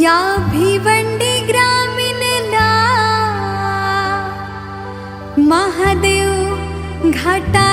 या भिवंडी ग्रामीणला महादेव घाटाला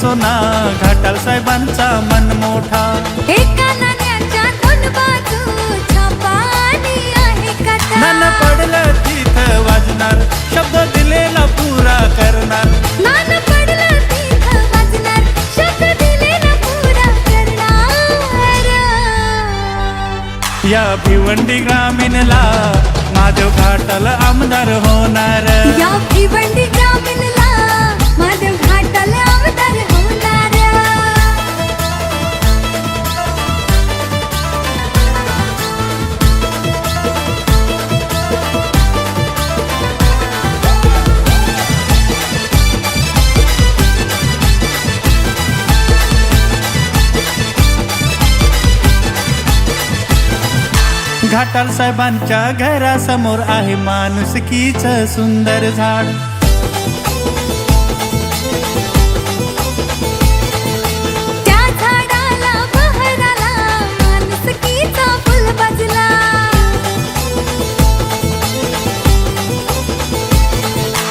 सोना घाटाल साहेबांचा मन मोठा. पडलं तिथं वाजणार शब्द दिलेला पुरा करणार. नान पडलं तिथं वाजणार शब्द दिलेला पुरा करणार. या भिवंडी ग्रामीणला माधव घाटाल आमदार होणार. घाटाल साहेबांच्या घरासमोर आहे माणुसकीच सुंदर झाड.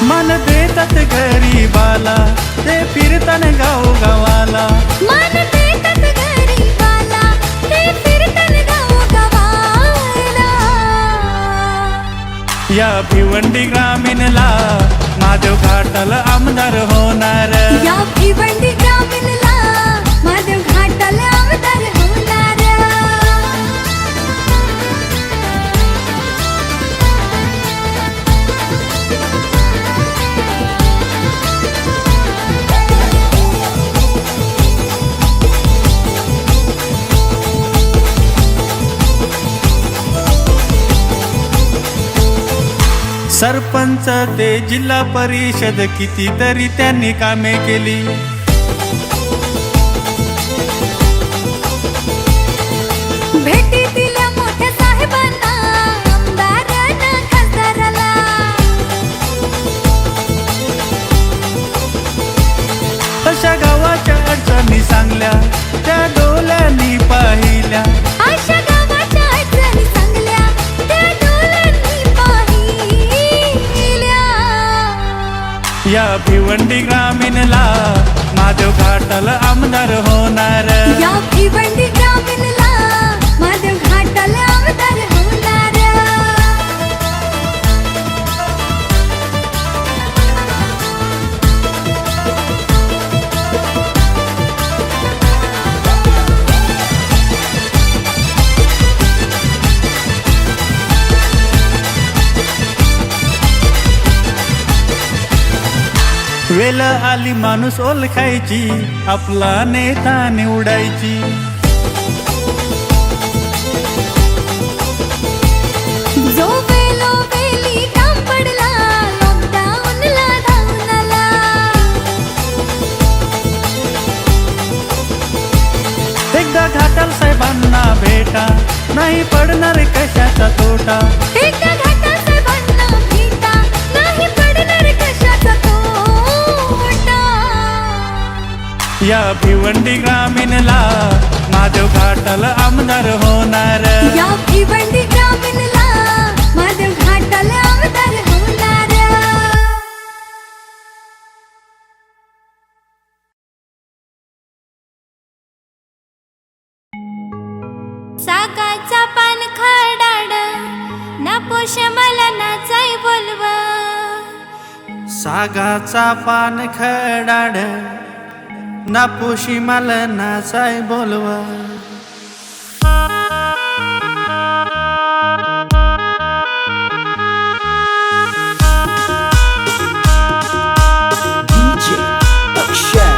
मन देतात गरीबाला ते फिरतान गाव गावाला या भिवंडी ग्रामीणला. माधव घाटाला आमदार होणार सरपंच ते जिल्हा परिषद कितीतरी त्यांनी कामे केली. भिवंडी वेल आली माणूस ओळखायची आपला नेता निवडायची. भिवंडी ग्रामीणला माधव घाटाल आमदार होणार. या भिवंडी ग्रामीणला माधव घाटाला आमदार होणार. सागाचा पान खडाड ना पोष मला नाचाय बोलव. सागाचा पान खडाड नापोशी मला नाचाय बोलवा DJ Akshay.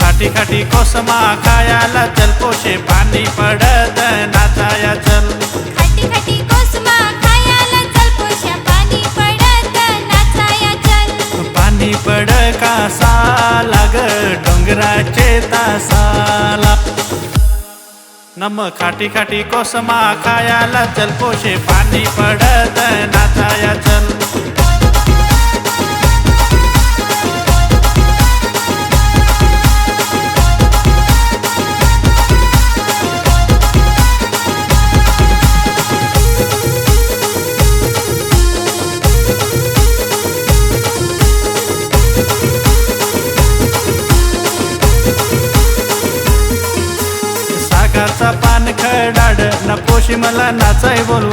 खाटी खाटी कोस कोसमा खायाला चल पोशे पाणी पडत नाचाया चल कासा लाग डोंगराचे तासाला. नम खाटी खाटी कोसमा खायाला चल पोशे पाणी पडत नाचाया चल. पोशी मला नाचाय बोलव.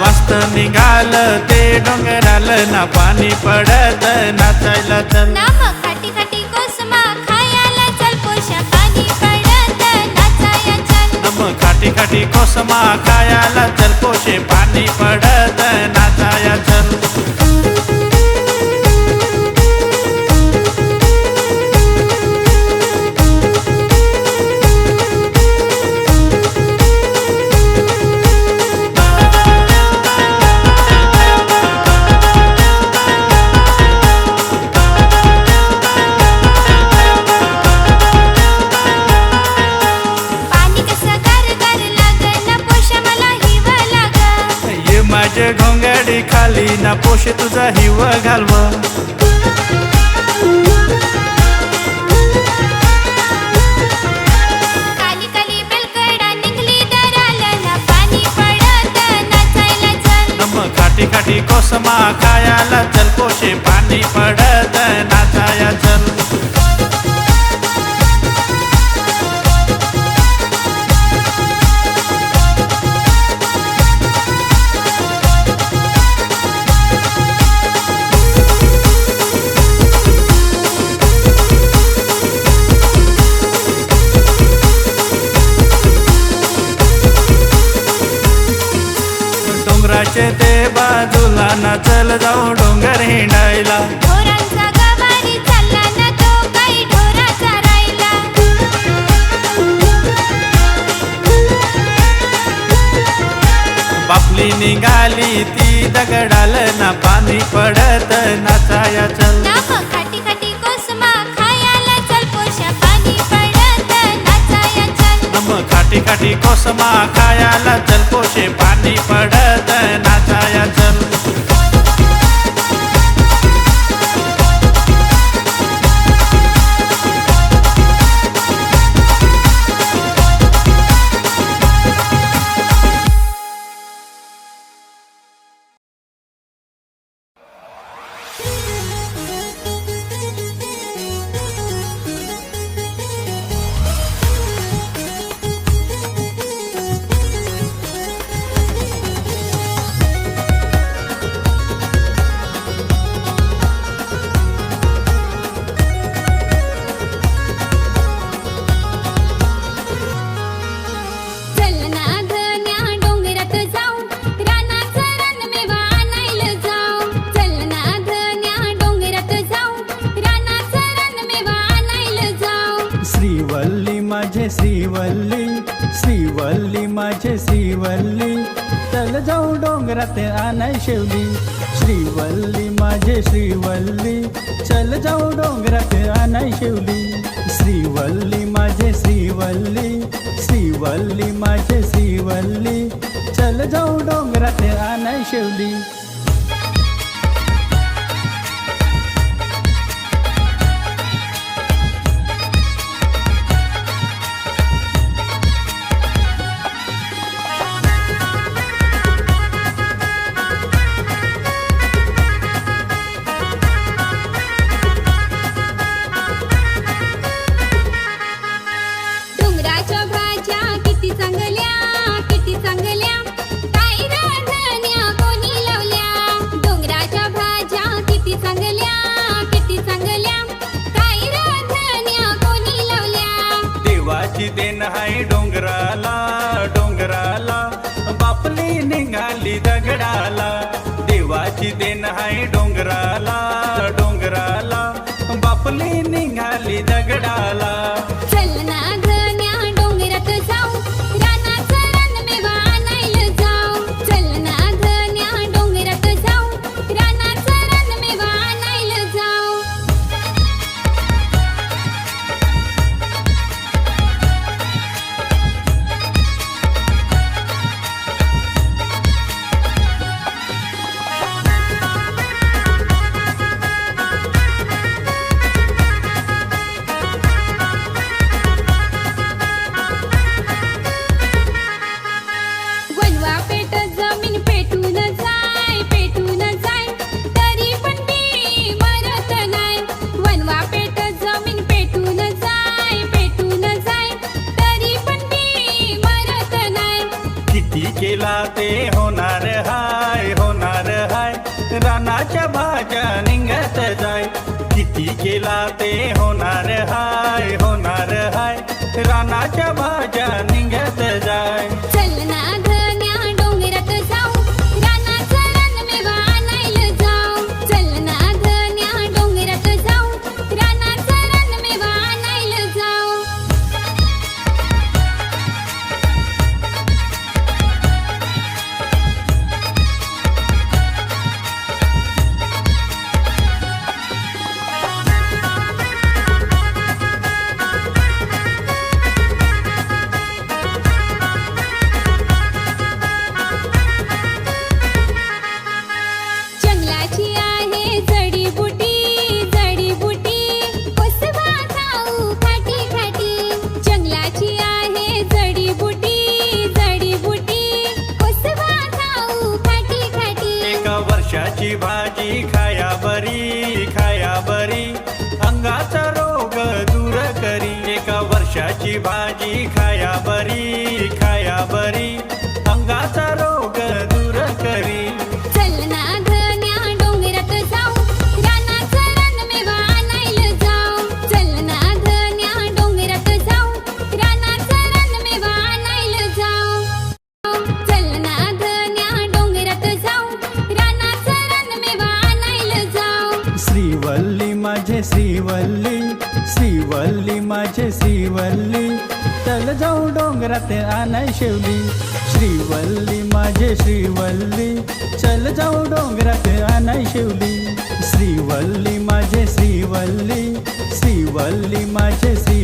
वास्त निघाल ते डोंगराल ना पाणी पडत नाचायला चल नाम खाटी खाटी कोसमा खायाला चल पोशा पाणी पडत नाचाया चल. नम खाटी खाटी कोसमा खायाला चल पोशे पाणी पडत नाचाया चल. ना पोशे तुझा हिव घालव. नम खाटी खाटी कोसमा खायाला चल पोशे पाणी पडत नाचाया चल ना चल जाऊ डोंगर हिंडायला. चालला बापली निघाली ती दगडाल ना पाणी पडत नाचाया चल. नाम खाटी खाटी कोसमा खायाला चल पोशा पाणी पडत नाचाया शिवल्ली शिवल्ली माझे शिवल्ली. चल जाऊ डोंगरात आणाय शिवली. श्रीवल्ली माझे श्रीवल्ली चल जाऊ डोंगरात आणाय शेवली. श्रीवल्ली माझे श्रीवल्ली श्रीवल्ली माझे श्रीवल्ली चल जाऊ डोंगरात आणाय शेवली. देन हाय डोंगराला डोंगराला. बापली निघाली दगडाला. भाजी खाया बरी घरात आणाय शेवली. श्रीवल्ली माझे श्रीवल्ली. चल जाऊ डोंगरात आणाय शेवली. श्रीवल्ली माझे श्रीवल्ली. श्रीवल्ली माझे श्रीवल्ली.